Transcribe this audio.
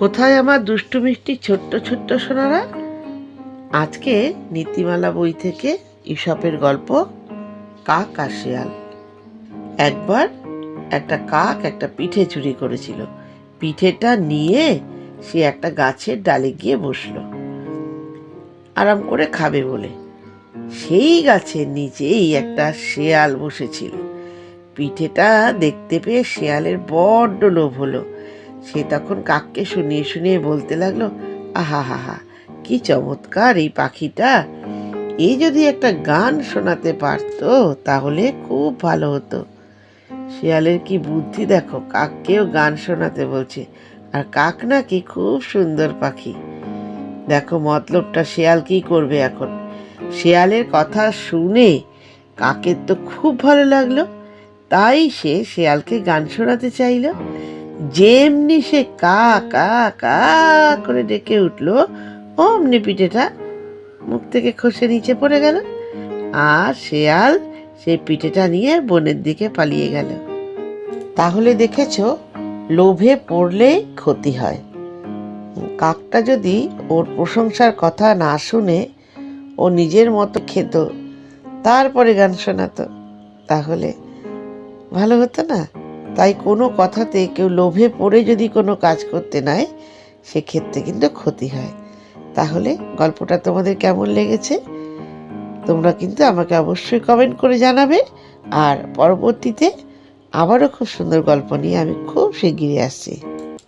কোথায় আমার দুষ্টু মিষ্টি ছোট্ট ছোট্ট সোনারা? আজকে নীতিমালা বই থেকে ইসপের গল্প কাক আর শেয়াল একবার একটা কাক একটা পিঠে চুরি করেছিল। পিঠেটা নিয়ে সে একটা গাছের ডালে গিয়ে বসল। আরাম করে খাবে বলে। সেই গাছের নিচেই একটা শেয়াল বসেছিল। পিঠেটা দেখতে পেয়ে শেয়ালের বড্ড লোভ হলো। সে তখন কাককে শুনিয়ে শুনিয়ে বলতে লাগল, আহা, হা হা, কি চমৎকার এই পাখিটা। এই যদি একটা গান শোনাতে পারতো, তাহলে খুব ভালো হতো। শিয়ালের কি বুদ্ধি দেখো, কাককেও গান শোনাতে বলছে, আর কাক নাকি খুব সুন্দর পাখি। দেখো মতলবটা শিয়াল কি করবে এখন। শিয়ালের কথা শুনে কাকের তো খুব ভালো লাগল, তাই সে শিয়ালকে গান শোনাতে চাইলো। যেমনি সে কা কা কা করে ডেকে উঠল, অমনি পিঠেটা মুখ থেকে খসে নিচে পড়ে গেল। আর শেয়াল সেই পিঠেটা নিয়ে বনের দিকে পালিয়ে গেল। তাহলে দেখেছ, লোভে পড়লেই ক্ষতি হয়। কাকটা যদি ওর প্রশংসার কথা না শুনে ও নিজের মতো খেত, তারপরে গান শোনাতো, তাহলে ভালো হতো না? তাই কোনো কথাতে কেউ লোভে পড়ে যদি কোনো কাজ করতে নেয়, সেক্ষেত্রে কিন্তু ক্ষতি হয়। তাহলে গল্পটা তোমাদের কেমন লেগেছে? তোমরা কিন্তু আমাকে অবশ্যই কমেন্ট করে জানাবে। আর পরবর্তীতে আবারও খুব সুন্দর গল্প নিয়ে আমি খুব শিগগিরই আসছি।